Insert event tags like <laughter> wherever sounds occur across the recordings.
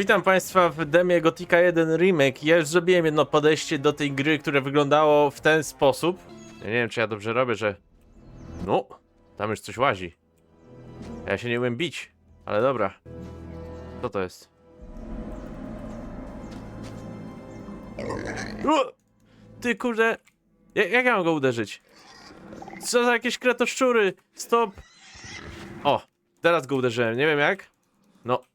Witam Państwa w demie Gotika 1 Remake. Ja już zrobiłem jedno podejście do tej gry, które wyglądało w ten sposób. Ja nie wiem, czy ja dobrze robię, że... No, tam już coś łazi. Ja się nie umiem bić, ale dobra. Co to jest? U! Ty kurde... Jak, jak ja mam go uderzyć? Co za jakieś kretoszczury? Stop! O, teraz go uderzyłem, nie wiem jak. No,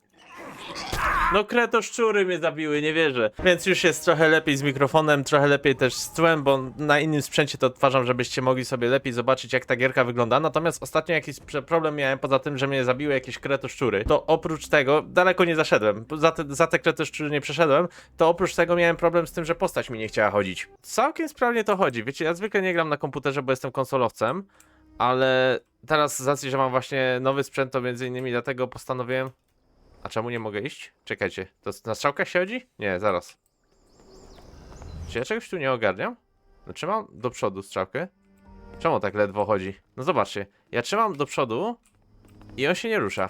no kretoszczury mnie zabiły, nie wierzę. Więc już jest trochę lepiej z mikrofonem, trochę lepiej też z tłem, bo na innym sprzęcie to odtwarzam, żebyście mogli sobie lepiej zobaczyć jak ta gierka wygląda. Natomiast ostatnio jakiś problem miałem, poza tym, że mnie zabiły jakieś kretoszczury, to oprócz tego, daleko nie zaszedłem, za te, za te kretoszczury nie przeszedłem, to oprócz tego miałem problem z tym, że postać mi nie chciała chodzić. Całkiem sprawnie to chodzi, wiecie, ja zwykle nie gram na komputerze, bo jestem konsolowcem, ale teraz z racji, że mam właśnie nowy sprzęt, to między innymi dlatego postanowiłem a czemu nie mogę iść? Czekajcie, to na strzałkach się chodzi? Nie, zaraz. Czy ja czegoś tu nie ogarniam? No trzymam do przodu strzałkę. Czemu tak ledwo chodzi? No zobaczcie, ja trzymam do przodu i on się nie rusza.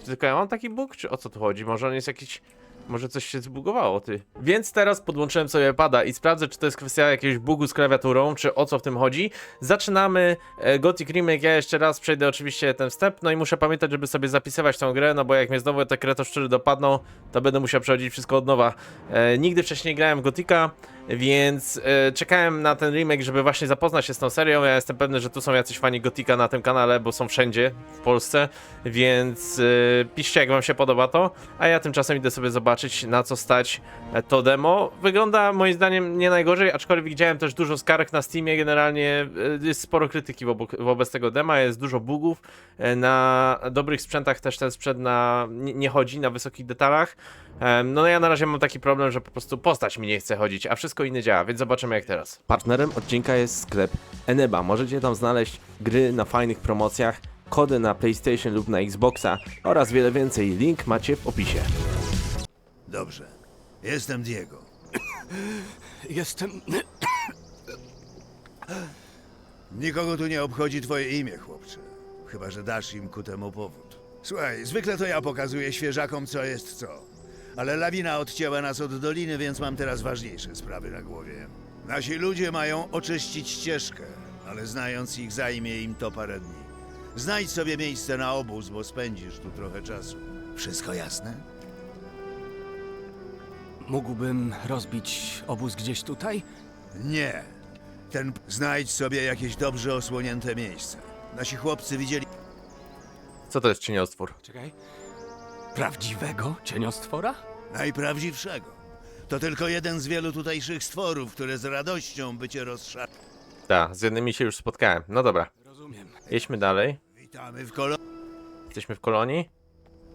Czy tylko ja mam taki bóg, czy o co tu chodzi? Może on jest jakiś... Może coś się zbugowało, ty. Więc teraz podłączyłem sobie pada i sprawdzę, czy to jest kwestia jakiegoś bugu z klawiaturą, czy o co w tym chodzi. Zaczynamy e, Gothic Remake, ja jeszcze raz przejdę oczywiście ten wstęp, no i muszę pamiętać, żeby sobie zapisywać tą grę, no bo jak mnie znowu te kretoszczury dopadną, to będę musiał przechodzić wszystko od nowa. E, nigdy wcześniej nie grałem w Gotika, więc e, czekałem na ten remake, żeby właśnie zapoznać się z tą serią. Ja jestem pewny, że tu są jacyś fani Gotika na tym kanale, bo są wszędzie w Polsce, więc e, piszcie jak wam się podoba to, a ja tymczasem idę sobie zobaczyć na co stać e, to demo. Wygląda moim zdaniem nie najgorzej, aczkolwiek widziałem też dużo skarg na Steamie, generalnie jest sporo krytyki wobec, wobec tego dema, jest dużo bugów. Na dobrych sprzętach też ten sprzęt na, nie, nie chodzi, na wysokich detalach. Em, No ja na razie mam taki problem, że po prostu postać mi nie chce chodzić, a wszystko inne działa, więc zobaczymy jak teraz. Partnerem odcinka jest sklep Eneba. Możecie tam znaleźć gry na fajnych promocjach, kody na PlayStation lub na Xboxa oraz wiele więcej. Link macie w opisie. Dobrze. Jestem Diego. <coughs> Jestem. <coughs> Nikogo tu nie obchodzi twoje imię, chłopcze. Chyba, że dasz im ku temu powód. Słuchaj, zwykle to ja pokazuję świeżakom, co jest co. Ale lawina odcięła nas od doliny, więc mam teraz ważniejsze sprawy na głowie. Nasi ludzie mają oczyścić ścieżkę, ale znając ich, zajmie im to parę dni. Znajdź sobie miejsce na obóz, bo spędzisz tu trochę czasu. Wszystko jasne? Mógłbym rozbić obóz gdzieś tutaj? Nie. Ten znajdź sobie jakieś dobrze osłonięte miejsce. Nasi chłopcy widzieli. Co to jest cieniostwór? Czekaj. Prawdziwego cieniostwora? Najprawdziwszego. To tylko jeden z wielu tutejszych stworów, które z radością by cię rozszarpał. Tak, z jednymi się już spotkałem. No dobra, Rozumiem. jedźmy dalej. Witamy w kolonii. Jesteśmy w kolonii.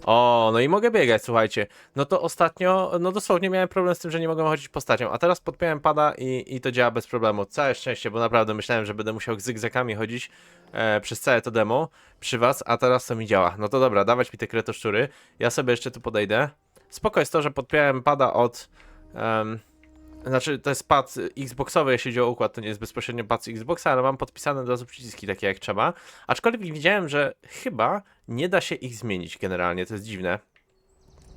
O, no i mogę biegać, słuchajcie. No to ostatnio, no dosłownie miałem problem z tym, że nie mogłem chodzić postacią, a teraz podpiąłem pada i, i to działa bez problemu. Całe szczęście, bo naprawdę myślałem, że będę musiał zygzakami chodzić e, przez całe to demo przy was, a teraz to mi działa. No to dobra, dawać mi te kretoszczury. Ja sobie jeszcze tu podejdę. Spoko jest to, że podpiąłem pada od... em, znaczy, to jest pad Xboxowy, jeśli chodzi o układ, to nie jest bezpośrednio pad z Xboxa, ale mam podpisane od razu przyciski takie jak trzeba. Aczkolwiek widziałem, że chyba nie da się ich zmienić generalnie, to jest dziwne.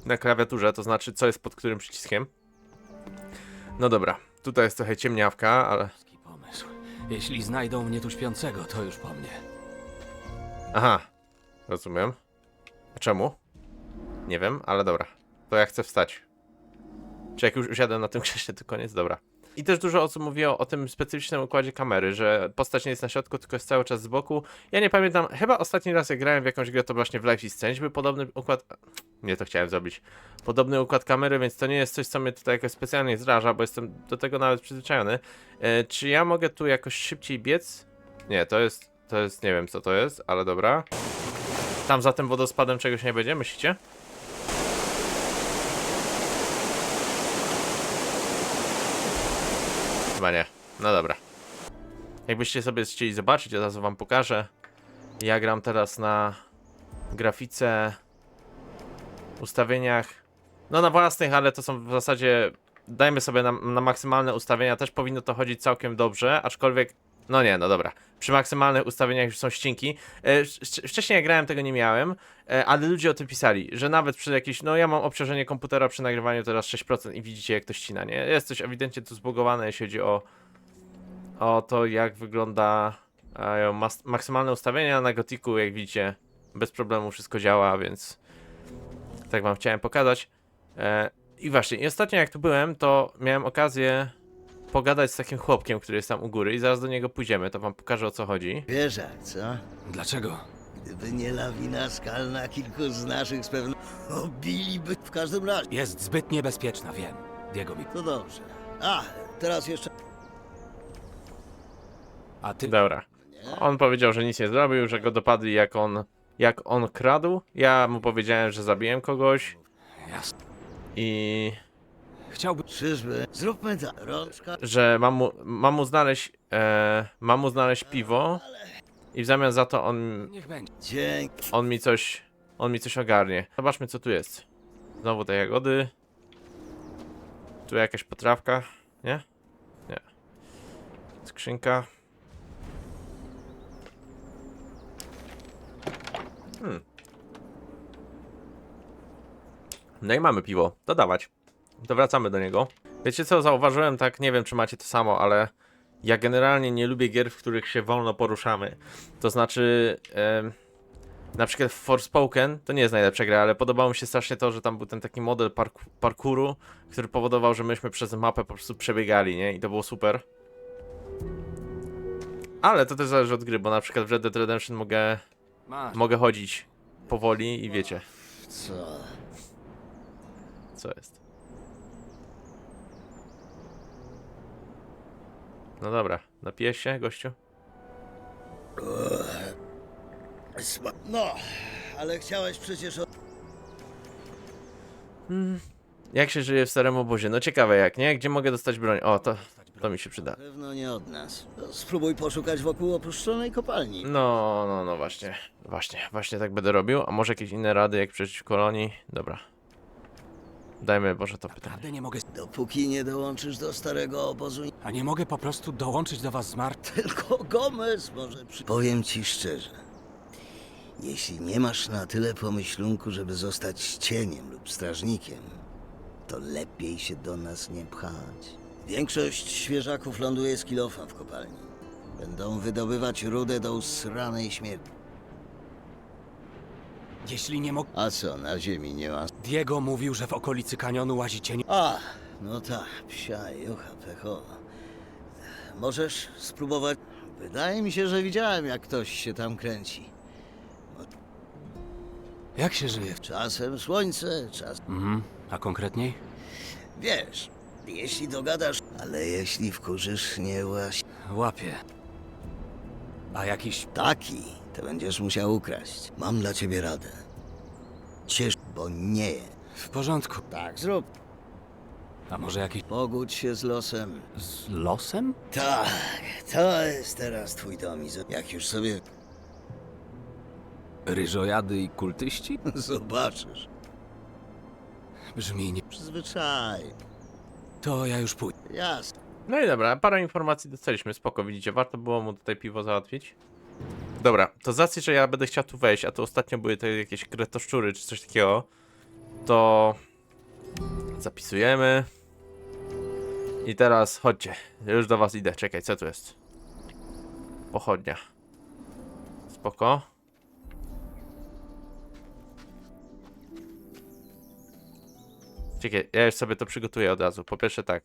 Na klawiaturze, to znaczy co jest pod którym przyciskiem. No dobra, tutaj jest trochę ciemniawka, ale... Pomysł. Jeśli znajdą mnie tu śpiącego, to już po mnie. Aha, rozumiem. Czemu? Nie wiem, ale dobra. To ja chcę wstać. Czy jak już usiadłem na tym <laughs> krześle, to koniec? Dobra. I też dużo osób mówiło o tym specyficznym układzie kamery, że postać nie jest na środku, tylko jest cały czas z boku. Ja nie pamiętam, chyba ostatni raz jak grałem w jakąś grę, to właśnie w Life is Strange był podobny układ... Nie, to chciałem zrobić. Podobny układ kamery, więc to nie jest coś, co mnie tutaj jakoś specjalnie zraża, bo jestem do tego nawet przyzwyczajony. E, czy ja mogę tu jakoś szybciej biec? Nie, to jest... To jest... nie wiem co to jest, ale dobra. Tam za tym wodospadem czegoś nie będzie, myślicie? Chyba nie. No dobra. Jakbyście sobie chcieli zobaczyć, od razu wam pokażę. Ja gram teraz na grafice, ustawieniach, no na własnych, ale to są w zasadzie, dajmy sobie na, na maksymalne ustawienia, też powinno to chodzić całkiem dobrze, aczkolwiek No nie, no dobra. Przy maksymalnych ustawieniach już są ścinki. E, wcz- wcześniej jak grałem, tego nie miałem, e, ale ludzie o tym pisali, że nawet przy jakiejś, no ja mam obciążenie komputera przy nagrywaniu teraz 6% i widzicie jak to ścina, nie? Jest coś ewidentnie tu zbugowane, jeśli chodzi o, o to, jak wygląda e, maksymalne ustawienia na Gotiku, jak widzicie, bez problemu wszystko działa, więc tak wam chciałem pokazać. I właśnie, i ostatnio jak tu byłem, to miałem okazję pogadać z takim chłopkiem, który jest tam u góry i zaraz do niego pójdziemy, to wam pokażę o co chodzi. Wiesz jak, co? Dlaczego? Gdyby nie lawina skalna, kilku z naszych z pewnością obiliby w każdym razie. Jest zbyt niebezpieczna, wiem. Diego mi... To dobrze. A, teraz jeszcze... A ty... Dobra. On powiedział, że nic nie zrobił, że go dopadli jak on, jak on kradł. Ja mu powiedziałem, że zabiłem kogoś Jasne. i Chciałby... Czyżby? Zróbmy tak. Rączka... że mam mu, mam mu znaleźć, e, mam mu znaleźć piwo i w zamian za to on, Niech będzie. Dzięki. on mi coś, on mi coś ogarnie. Zobaczmy co tu jest. Znowu te jagody. Tu jakaś potrawka, nie? Nie. Skrzynka. Hmm. No i mamy piwo. Dodawać. To wracamy do niego. Wiecie co, zauważyłem tak, nie wiem czy macie to samo, ale ja generalnie nie lubię gier, w których się wolno poruszamy. To znaczy, em, na przykład w Forspoken, to nie jest najlepsza gra, ale podobało mi się strasznie to, że tam był ten taki model park parkouru, który powodował, że myśmy przez mapę po prostu przebiegali, nie? I to było super. Ale to też zależy od gry, bo na przykład w Red Dead Redemption mogę, mogę chodzić powoli i wiecie, Co? co jest. No dobra, napiję się, gościu? Sma- No, ale chciałeś przecież... O... Jak się żyje w starym obozie? No ciekawe jak, nie? Gdzie mogę dostać broń? O, to, to mi się przyda. Pewno nie od nas. No, spróbuj poszukać wokół opuszczonej kopalni. No, no, no właśnie. Właśnie, właśnie tak będę robił. A może jakieś inne rady jak przeciw kolonii? Dobra. Dajmy może to pytanie. Naprawdę nie mogę... Dopóki nie dołączysz do starego obozu, A nie mogę po prostu dołączyć do was z Mart? <laughs> tylko Gomez może przy... Powiem ci szczerze. Jeśli nie masz na tyle pomyślunku, żeby zostać cieniem lub strażnikiem, to lepiej się do nas nie pchać. Większość świeżaków ląduje z kilofem w kopalni. Będą wydobywać rudę do usranej śmierci. Jeśli nie mogę... A co, na ziemi nie ma? Diego mówił, że w okolicy kanionu łazi cień... A, no tak, psia jucha pechowa. Możesz spróbować? Wydaje mi się, że widziałem, jak ktoś się tam kręci. Jak się żyje? Czasem słońce, czas... Mhm. A konkretniej? Wiesz, jeśli dogadasz... Ale jeśli wkurzysz, nie łaś... Łapie. A jakiś... Taki, to będziesz musiał ukraść. Mam dla ciebie radę. Ciesz, bo nie. W porządku. Tak, zrób. A może jakiś... Pogódź się z losem. Z losem? Tak, to jest teraz twój dom i zo- jak już sobie Ryżojady i kultyści? <laughs> zobaczysz. Brzmi nie... Przyzwyczaj. To ja już pójdę. Jasne. No i dobra, parę informacji dostaliśmy, spoko, widzicie, warto było mu tutaj piwo załatwić. Dobra, to z racji, że ja będę chciał tu wejść, a to ostatnio były te jakieś kretoszczury czy coś takiego, to zapisujemy. I teraz chodźcie, już do was idę, czekaj, co tu jest? Pochodnia. Spoko. Czekaj, ja już sobie to przygotuję od razu. Po pierwsze tak,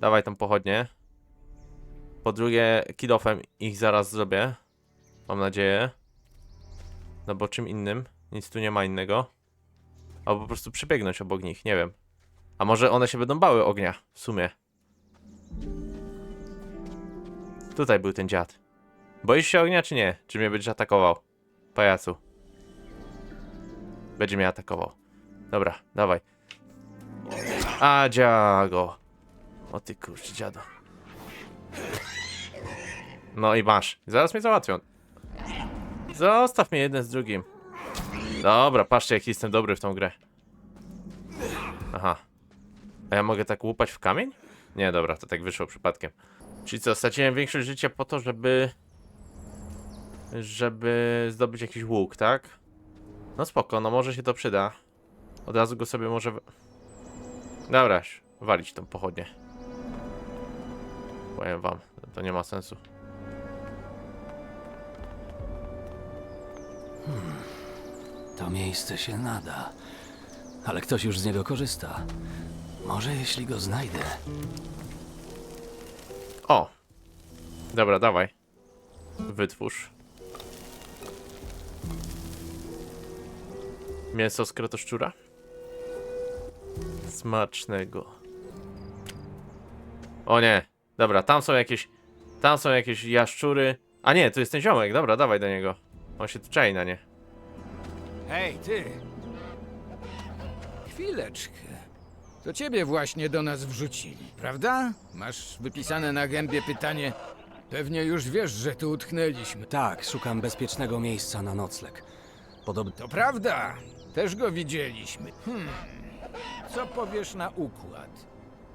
Dawaj tą pochodnię. Po drugie, kidofem ich zaraz zrobię. Mam nadzieję. No bo czym innym? Nic tu nie ma innego. Albo po prostu przebiegnąć obok nich, nie wiem. A może one się będą bały ognia, w sumie. Tutaj był ten dziad. Boisz się ognia, czy nie? Czy mnie będziesz atakował? Pajacu. Będzie mnie atakował. Dobra, dawaj. A, dziago. O ty kurczę, dziado. No i masz. Zaraz mnie załatwią. Zostaw mnie jeden z drugim. Dobra, patrzcie jak jestem dobry w tą grę. Aha. A ja mogę tak łupać w kamień? Nie, dobra, to tak wyszło przypadkiem. Czyli co, straciłem większość życia po to, żeby... Żeby zdobyć jakiś łuk, tak? No spoko, no może się to przyda. Od razu go sobie może... Dobra, walić tą pochodnię. Powiem wam, to nie ma sensu. To miejsce się nada. Ale ktoś już z niego korzysta. Może jeśli go znajdę. O! Dobra, dawaj. Wytwórz. Mięso z kretoszczura? Smacznego. O nie. Dobra, tam są jakieś... Tam są jakieś jaszczury. A nie, to jest ten ziomek. Dobra, dawaj do niego. On się tu czai na nie. Hej, ty! Chwileczkę. To ciebie właśnie do nas wrzucili, prawda? Masz wypisane na gębie pytanie. Pewnie już wiesz, że tu utknęliśmy. Tak, szukam bezpiecznego miejsca na nocleg. Podobno. To prawda, też go widzieliśmy. Hmm. Co powiesz na układ?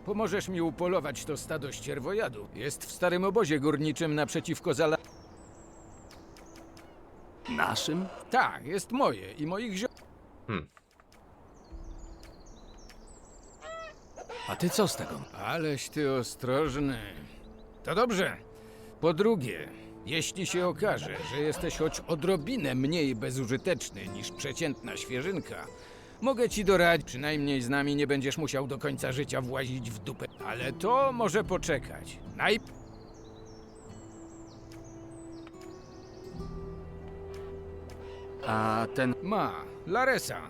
Pomożesz mi upolować to stado ścierwojadu. Jest w starym obozie górniczym naprzeciwko zala... Naszym? Tak, jest moje i moich zio... A ty co z tego? Aleś ty ostrożny. To dobrze. Po drugie, jeśli się okaże, że jesteś choć odrobinę mniej bezużyteczny niż przeciętna świeżynka, mogę ci doradzić. Przynajmniej z nami nie będziesz musiał do końca życia włazić w dupę. Ale to może poczekać. Naj... A ten. Ma, Laresa.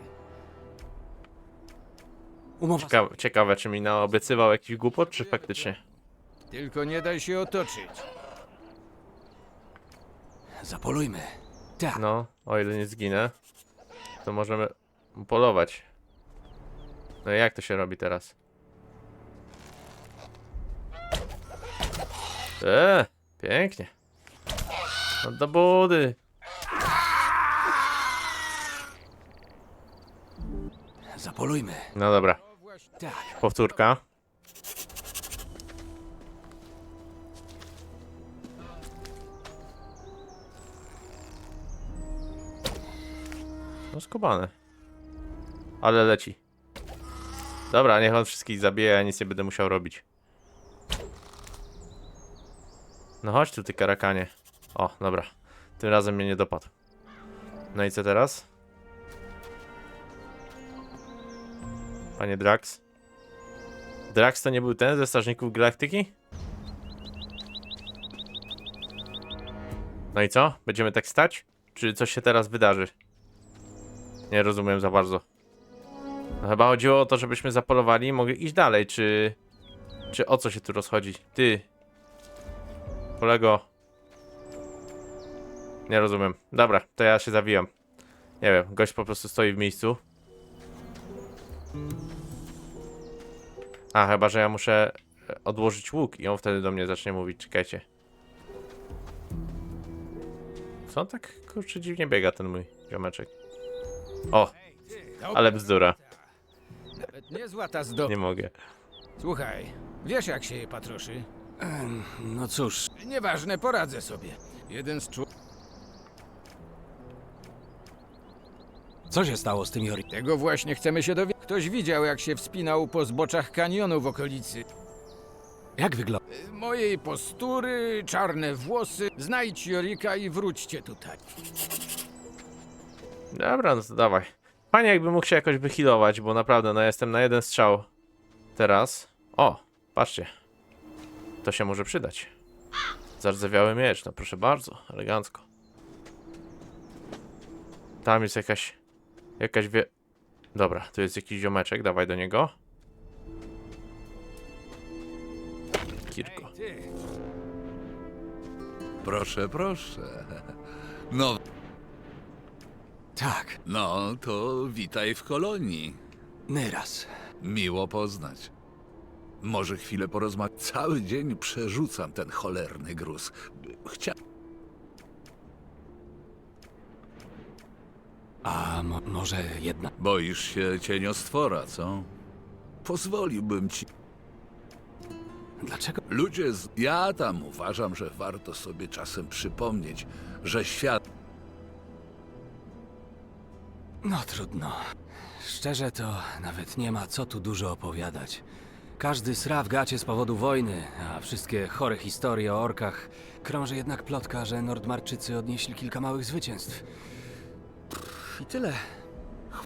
Umowa. Ciekawe, ciekawe czy mi naobiecywał jakiś głupot, czy faktycznie? Tylko nie daj się otoczyć. Zapolujmy. Tak. No, o ile nie zginę, to możemy polować. No i jak to się robi teraz? Eee, pięknie. No do budy. Zapolujmy. No dobra, Tak. powtórka. No skubane. Ale leci. Dobra, niech on wszystkich zabije, ja nic nie będę musiał robić. No chodź tu ty karakanie. O, dobra. Tym razem mnie nie dopadł. No i co teraz? Panie Drax. Drax to nie był ten ze Strażników Galaktyki? No i co? Będziemy tak stać? Czy coś się teraz wydarzy? Nie rozumiem za bardzo. No chyba chodziło o to, żebyśmy zapolowali i mogli iść dalej, czy... Czy o co się tu rozchodzi? Ty. Kolego. Nie rozumiem. Dobra, to ja się zawijam. Nie wiem, gość po prostu stoi w miejscu. A, chyba, że ja muszę e, odłożyć łuk i on wtedy do mnie zacznie mówić. Czekajcie. Co on tak, kurczę, dziwnie biega ten mój ziomeczek. O, ale bzdura. Nawet niezła ta zdoba. Nie mogę. Słuchaj, wiesz jak się je patroszy? No cóż, Nieważne, poradzę sobie. Jeden z członków co się stało z tym Jori? tego właśnie chcemy się dowiedzieć. Ktoś widział, jak się wspinał po zboczach kanionu w okolicy. Jak wygląda? Mojej postury, czarne włosy. Znajdź Jorika i wróćcie tutaj. Dobra, no to dawaj. Panie, jakby mógł się jakoś wyhealować, bo naprawdę, no jestem na jeden strzał teraz. O, patrzcie. To się może przydać. Zardzewiały miecz, no proszę bardzo, elegancko. Tam jest jakaś, jakaś wie... Dobra, tu jest jakiś ziomeczek, dawaj do niego. Kirko. Proszę, proszę. No, Tak, no, to witaj w kolonii. Nyras. Miło poznać. Może chwilę porozmawiać. Cały dzień przerzucam ten cholerny gruz. Chcia... A mo może jedna. Boisz się cieniostwora, co? Pozwoliłbym ci. Dlaczego? Ludzie z... Ja tam uważam, że warto sobie czasem przypomnieć, że świat... No trudno. Szczerze to nawet nie ma co tu dużo opowiadać. Każdy sra w gacie z powodu wojny, a wszystkie chore historie o orkach. Krąży jednak plotka, że Nordmarczycy odnieśli kilka małych zwycięstw. Pff, I tyle.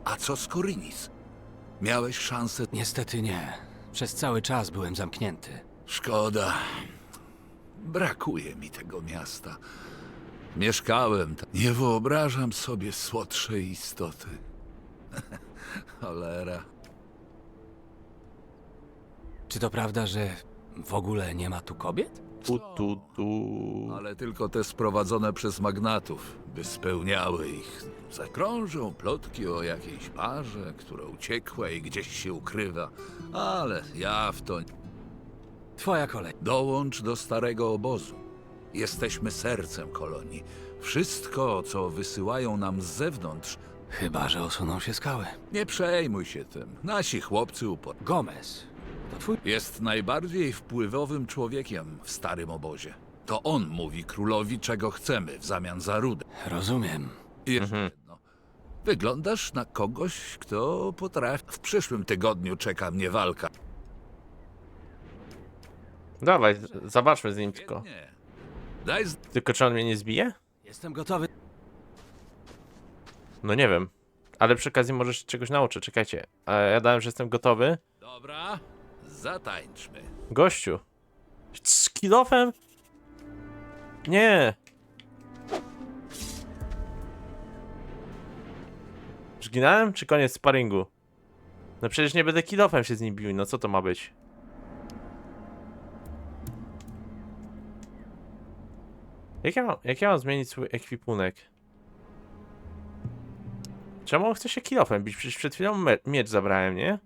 A co z Korynis? Miałeś szansę... Niestety nie. Przez cały czas byłem zamknięty. Szkoda. Brakuje mi tego miasta. Mieszkałem tam. Nie wyobrażam sobie słodszej istoty. <laughs> Cholera. Czy to prawda, że w ogóle nie ma tu kobiet? Tu, tu, tu. Ale tylko te sprowadzone przez magnatów, by spełniały ich. Zakrążą plotki o jakiejś parze, która uciekła i gdzieś się ukrywa. Ale ja w to... Twoja kolej. Dołącz do starego obozu. Jesteśmy sercem kolonii. Wszystko, co wysyłają nam z zewnątrz, Chyba, że osuną się skały. nie przejmuj się tym. Nasi chłopcy upor... Gomez. To twój... Jest najbardziej wpływowym człowiekiem w starym obozie. To on mówi królowi, czego chcemy w zamian za rudę. Rozumiem. I jeszcze jedno. Wyglądasz na kogoś, kto potrafi. W przyszłym tygodniu czeka mnie walka. Dawaj, zobaczmy z nim tylko. Nie. Daj z... Tylko czy on mnie nie zbije? Jestem gotowy. No nie wiem. Ale przy okazji może się czegoś nauczę, czekajcie. E, ja dałem, że jestem gotowy. Dobra, zatańczmy. Gościu. Z kilofem? Nie. Zginąłem, czy koniec sparingu? No przecież nie będę kilofem się z nim bił, no co to ma być? Jak ja mam, jak ja mam zmienić swój ekwipunek? Czemu on chce się kilofem bić? Przecież przed chwilą miecz zabrałem, nie?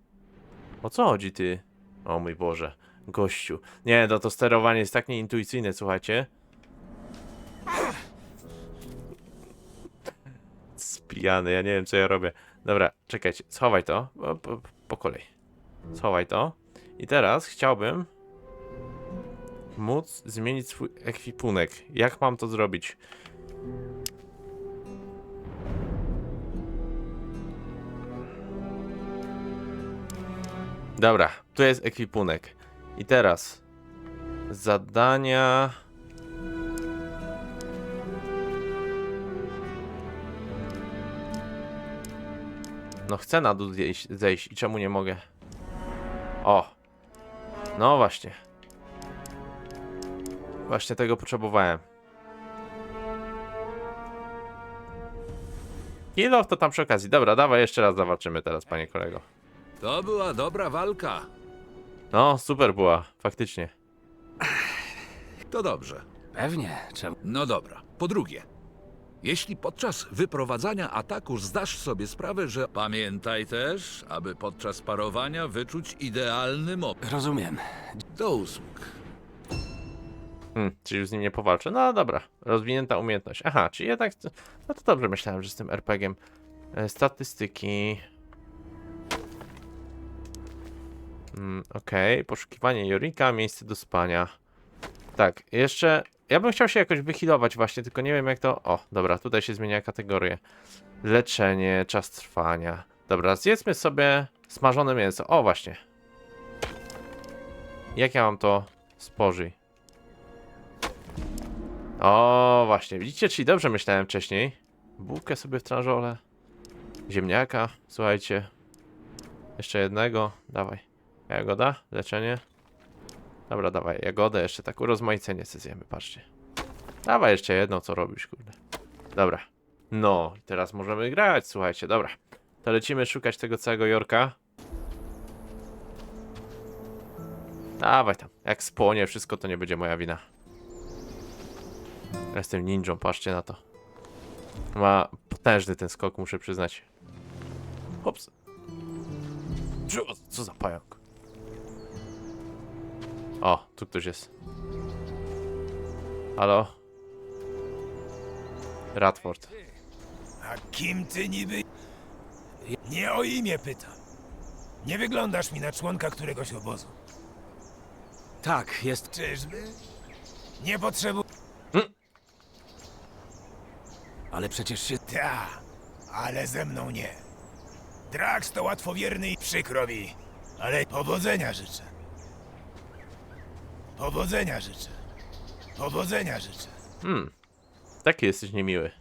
O co chodzi ty? O mój Boże, gościu. Nie, no to sterowanie jest tak nieintuicyjne, słuchajcie. Spijany, ja nie wiem co ja robię. Dobra, czekajcie, schowaj to, po, po, po kolei. Schowaj to. I teraz chciałbym móc zmienić swój ekwipunek. Jak mam to zrobić? Dobra, tu jest ekwipunek. I teraz zadania. No chcę na dół zejść, zejść i czemu nie mogę? O! No właśnie. Właśnie tego potrzebowałem. Kilof to tam przy okazji. Dobra, dawaj jeszcze raz zawalczymy teraz, panie kolego. To była dobra walka. No, super była, faktycznie. To dobrze. Pewnie. Czemu? No dobra. Po drugie, jeśli podczas wyprowadzania ataku zdasz sobie sprawę, że pamiętaj też, aby podczas parowania wyczuć idealny moment. Rozumiem. Do usług. Hmm, czyli już z nim nie powalczę. No dobra, rozwinięta umiejętność. Aha, czyli jednak. No to dobrze myślałem, że z tym RPG-iem. E, statystyki. Hmm, Okej, poszukiwanie Jorika, miejsce do spania. Tak, jeszcze. Ja bym chciał się jakoś wychilować, właśnie, tylko nie wiem jak to. O, dobra, tutaj się zmienia kategorie. Leczenie, czas trwania. Dobra, zjedzmy sobie smażone mięso. O, właśnie. Jak ja mam to spożyć? O, właśnie, widzicie, czyli dobrze myślałem wcześniej. Bułkę sobie w tranżole. Ziemniaka, słuchajcie. Jeszcze jednego, dawaj. Jagoda, leczenie. Dobra, dawaj, jagodę, jeszcze tak urozmaicenie sobie zjemy, patrzcie. Dawaj jeszcze jedno, co robisz, kurde. Dobra. No, teraz możemy grać, słuchajcie, dobra. To lecimy szukać tego całego Jorka. Dawaj tam, jak spłonie wszystko, to nie będzie moja wina. Ja Jestem ninją, patrzcie na to. Ma potężny ten skok, muszę przyznać. Hops. Co, co za pająk? O, tu ktoś jest. Halo? Radford. A kim ty niby? Nie o imię pytam. Nie wyglądasz mi na członka któregoś obozu. Tak, jest. Czyżby? Nie potrzebuję... Ale przecież się. Ta, ale ze mną nie. Drax to łatwowierny i przykro mi, ale powodzenia życzę. Powodzenia życzę. Powodzenia życzę. Hmm. Taki jesteś niemiły.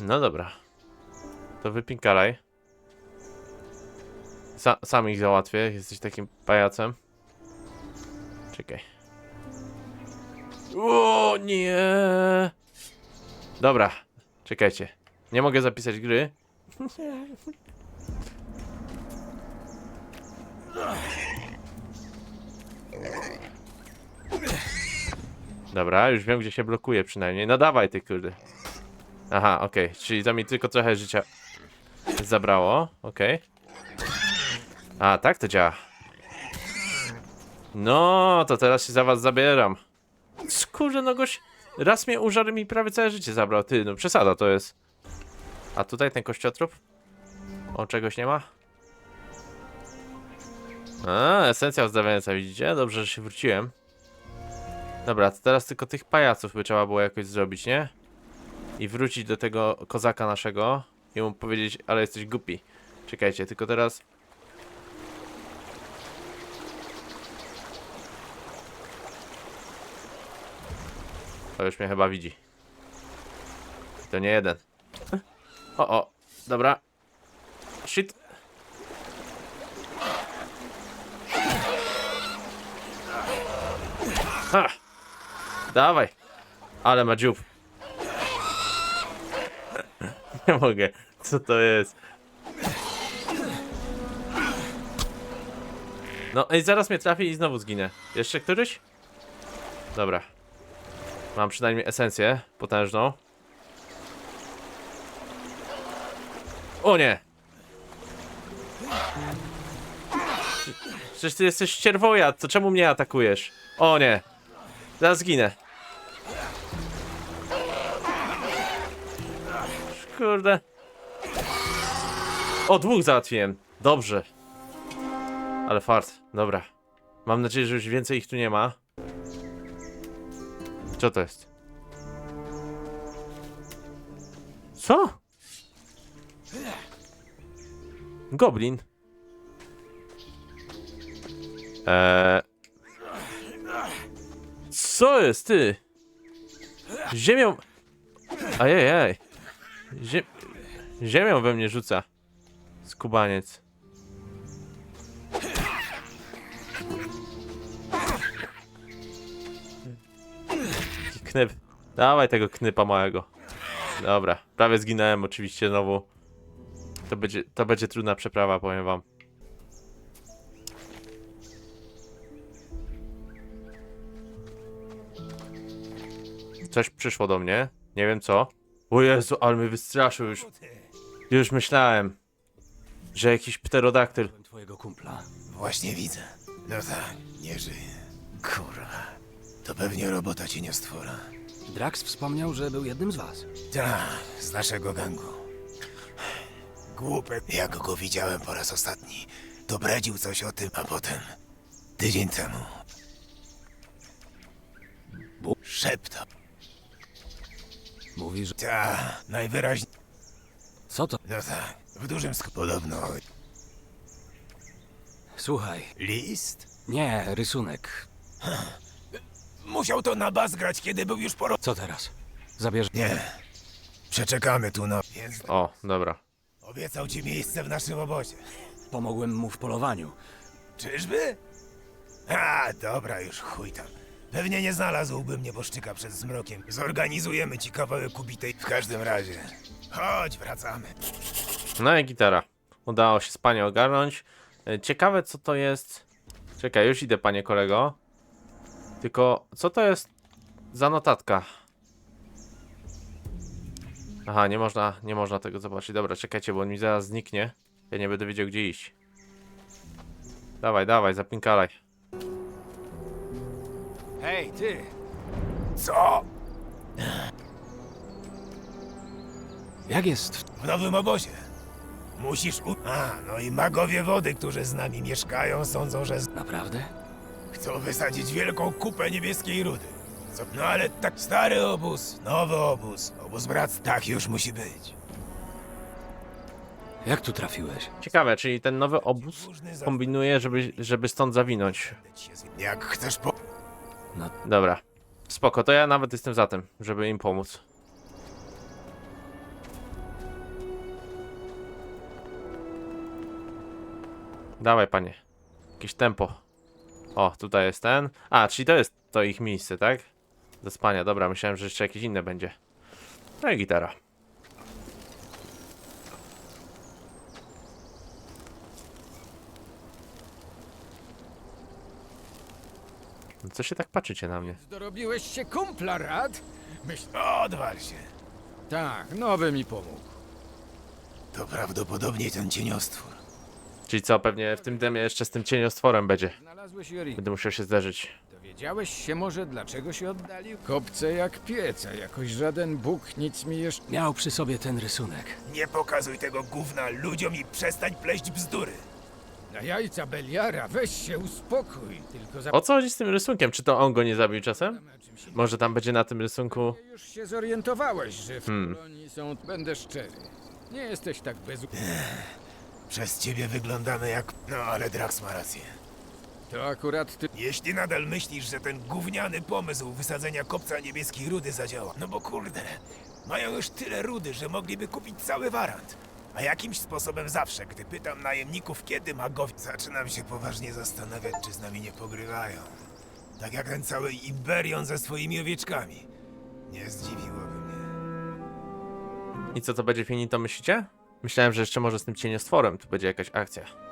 No dobra. To wypinkalaj. Sa sam ich załatwię, jesteś takim pajacem. Czekaj. O nie! Dobra, czekajcie. Nie mogę zapisać gry. Dobra, już wiem gdzie się blokuje przynajmniej. No dawaj ty kurde. Aha, okej, czyli to mi tylko trochę życia zabrało, okej. A, tak to działa. No, to teraz się za was zabieram. Skurze, no goś, raz mnie użarł i mi prawie całe życie zabrał. Ty, no przesada to jest. A tutaj ten kościotrup? O, czegoś nie ma? A, esencja odstawiająca, widzicie? Dobrze, że się wróciłem. Dobra, to teraz tylko tych pajaców by trzeba było jakoś zrobić, nie? I wrócić do tego kozaka naszego i mu powiedzieć, ale jesteś głupi. Czekajcie, tylko teraz... To już mnie chyba widzi. To nie jeden. O, o, dobra. Shit. Ha! Dawaj. Ale ma dziób. <laughs> Nie mogę. Co to jest? No i zaraz mnie trafi i znowu zginę. Jeszcze któryś? Dobra. Mam przynajmniej esencję potężną. O nie! Przecież ty jesteś ścierwojad, to czemu mnie atakujesz? O nie! Zaraz zginę. Kurde. O, dwóch załatwiłem. Dobrze. Ale fart. Dobra. Mam nadzieję, że już więcej ich tu nie ma. Co to jest? Co? Goblin. Eee... Co jest, ty? Ziemią... Ajajaj. Zie... Ziemią we mnie rzuca. Skubaniec. Knyp. Dawaj tego knypa małego. Dobra, prawie zginąłem oczywiście znowu. To będzie, to będzie trudna przeprawa, powiem wam. Coś przyszło do mnie. Nie wiem co. O Jezu, ale mnie wystraszył już. Już myślałem, że jakiś pterodaktyl. Twojego kumpla. Właśnie widzę. No tak, nie żyje. Kurwa. To pewnie robota cieniostwora. Drax wspomniał, że był jednym z was. Tak, z naszego gangu. Głupek, jak go widziałem po raz ostatni, to bredził coś o tym, a potem, tydzień temu, Bu- szeptał. Mówi, że. Ta, najwyraźniej, Co to? no tak, w dużym sk... Podobno Słuchaj. list? Nie, rysunek. Musiał to na bas grać, kiedy był już poro... Co teraz? Zabierz. Nie, przeczekamy tu na... Więc O, dobra. obiecał ci miejsce w naszym obozie. Pomogłem mu w polowaniu. Czyżby? A, dobra, już chuj tam. Pewnie nie znalazłbym nieboszczyka przed zmrokiem. Zorganizujemy ci kawałek kubitej w każdym razie. Chodź, wracamy. No i gitara. Udało się z panią ogarnąć. E, Ciekawe co to jest. Czekaj, już idę panie kolego. Tylko co to jest za notatka? Aha, nie można, nie można tego zobaczyć. Dobra, czekajcie, bo on mi zaraz zniknie. Ja nie będę wiedział gdzie iść. Dawaj, dawaj, zapinkalaj. Hej, ty! Co? Jak jest? w- W nowym obozie. Musisz u... A, no i magowie wody, którzy z nami mieszkają, sądzą, że... z- Naprawdę? Chcą wysadzić wielką kupę niebieskiej rudy. Co? No ale tak stary obóz, nowy obóz, obóz brat, tak już musi być. Jak tu trafiłeś? Ciekawe, czyli ten nowy obóz kombinuje, żeby, żeby stąd zawinąć. Jak chcesz po... Dobra. Spoko, to ja nawet jestem za tym, żeby im pomóc. Dawaj, panie. Jakieś tempo. O, tutaj jest ten. A, czyli to jest to ich miejsce, tak? Do spania. Dobra, myślałem, że jeszcze jakieś inne będzie. No i gitara. No Co się tak patrzycie na mnie? Dorobiłeś się kumpla, Rad? Myśl... Odwal się. Tak, nowy mi pomógł. To prawdopodobnie ten cieniostwór. Czyli co, pewnie w tym demie jeszcze z tym cieniostworem będzie. Znalazłeś. Będę musiał się zderzyć. Dowiedziałeś się może, dlaczego się oddalił? Kopce jak pieca, jakoś żaden Bóg nic mi jeszcze... Miał przy sobie ten rysunek. Nie pokazuj tego gówna ludziom i przestań pleść bzdury. Na jajca Beliara, weź się uspokój, tylko O co chodzi z tym rysunkiem? Czy to on go nie zabił czasem? Może tam będzie na tym rysunku... Już się zorientowałeś, że w Hmm. kolonii są... Będę szczery. Nie jesteś tak bez... Przez ciebie wyglądamy jak... No ale Drax ma rację. To akurat ty... Jeśli nadal myślisz, że ten gówniany pomysł wysadzenia kopca niebieskiej rudy zadziała, no bo kurde, mają już tyle rudy, że mogliby kupić cały warant. A jakimś sposobem zawsze, gdy pytam najemników, kiedy magowie, zaczynam się poważnie zastanawiać, czy z nami nie pogrywają. Tak jak ten cały Iberion ze swoimi owieczkami. Nie zdziwiłoby mnie. I co to będzie finito, myślicie? Myślałem, że jeszcze może z tym cieniostworem tu będzie jakaś akcja.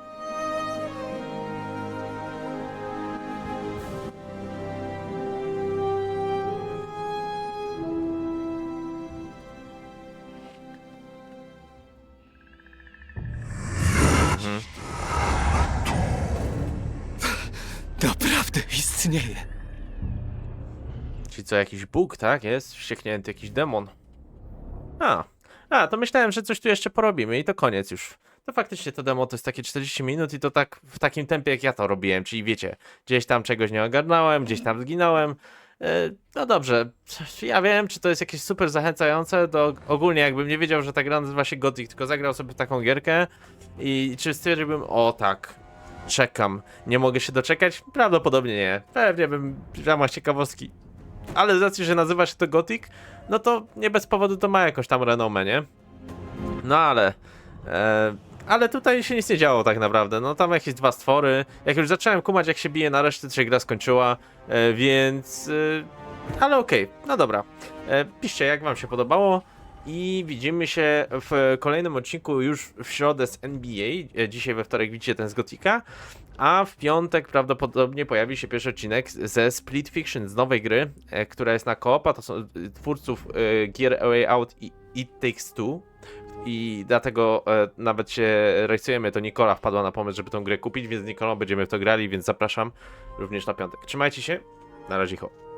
Co, jakiś bóg, tak? Jest wścieknięty jakiś demon. A, a, to myślałem, że coś tu jeszcze porobimy i to koniec już. To faktycznie to demo to jest takie 40 minut i to tak w takim tempie jak ja to robiłem, czyli wiecie, gdzieś tam czegoś nie ogarnąłem, gdzieś tam zginąłem. E, No dobrze, ja wiem, czy to jest jakieś super zachęcające, to ogólnie jakbym nie wiedział, że ta gra nazywa się Gothic, tylko zagrał sobie taką gierkę i czy stwierdziłbym, o tak, czekam, nie mogę się doczekać? Prawdopodobnie nie. Pewnie bym w ramach ciekawostki ale z racji, że nazywa się to Gothic, no to nie bez powodu to ma jakąś tam renomę, nie? No ale... E, ale tutaj się nic nie działo tak naprawdę, no tam jakieś dwa stwory, jak już zacząłem kumać jak się bije na resztę, to się gra skończyła, e, więc... E, ale okej, no dobra. E, piszcie jak wam się podobało i widzimy się w kolejnym odcinku już w środę z NBA, e, dzisiaj we wtorek widzicie ten z Gotika, a w piątek prawdopodobnie pojawi się pierwszy odcinek ze Split Fiction, z nowej gry, e, która jest na koopa, to są e, twórców e, Gear Away Out i It Takes Two. I dlatego e, nawet się rejsujemy, to Nikola wpadła na pomysł, żeby tą grę kupić, więc z Nikolą będziemy w to grali, więc zapraszam również na piątek. Trzymajcie się, na razie, ho.